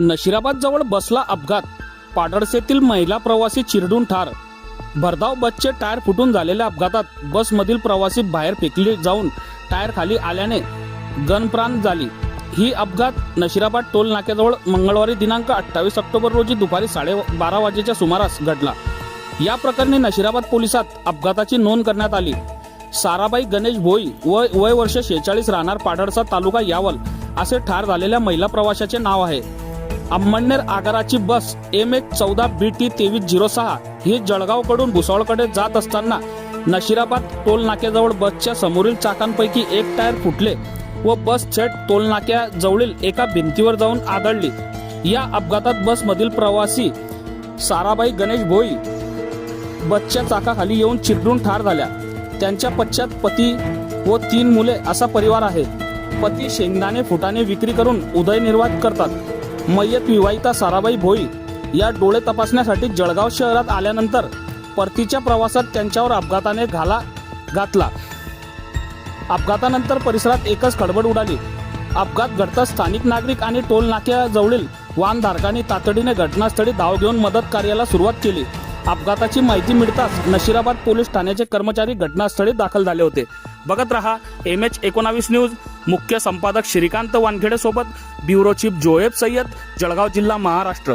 नशिराबाद जवळ बसला अपघात. पाडळसेतील महिला प्रवासी चिरडून ठार. भरधाव बसचे टायर फुटून झालेल्या अपघातात बसमधील प्रवासी बाहेर फेकले जाऊन टायर खाली आल्याने गनप्राण झाली. ही अपघात नशिराबाद टोल नाक्याजवळ मंगळवारी दिनांक अठ्ठावीस ऑक्टोबर रोजी दुपारी साडे बारा वाजेच्या सुमारास घडला. या प्रकरणी नशिराबाद पोलिसात अपघाताची नोंद करण्यात आली. साराबाई गणेश भोई व वय वर्ष शेहेचाळीस राहणार पाडळसा तालुका यावल असे ठार झालेल्या महिला प्रवाशाचे नाव आहे. अंमळनेर आगाराची बस एम एच चौदा बी टी तेवीस झिरो सहा ही जळगावकडून भुसावळकडे जात असताना नशिराबाद टोल नाक्याजवळ बसच्या समोरील चाकांपैकी एक टायर फुटले व बस थेट टोल नाक्याजवळील एका भिंतीवर जाऊन आदळली. या अपघातात बसमधील प्रवासी साराबाई गणेश भोई बसच्या चाकाखाली येऊन चिरडून ठार झाल्या. त्यांच्या पश्चात पती व तीन मुले असा परिवार आहे. पती शेंगदाणे फुटाणे विक्री करून उदयनिर्वाह करतात. मय्यत विवाहिता साराबाई भोई या डोळे तपासण्यासाठी जळगाव शहरात आल्यानंतर परतीच्या प्रवासात त्यांच्यावर अपघाताने घाला घातला. अपघातानंतर परिसरात एकच खडबड उडाली. अपघात घडताच स्थानिक नागरिक आणि टोल नाक्याजवळील वाहनधारकांनी तातडीने घटनास्थळी धाव घेऊन मदत कार्याला सुरुवात केली. अपघाताची माहिती मिळताच नशिराबाद पोलीस ठाण्याचे कर्मचारी घटनास्थळी दाखल झाले होते. बघत रहा एम एच एकोणावीस न्यूज मुख्य संपादक श्रीकांत वानखेडे सोबत ब्युरो चीफ जोएब सय्यद जळगाव जिल्हा महाराष्ट्र.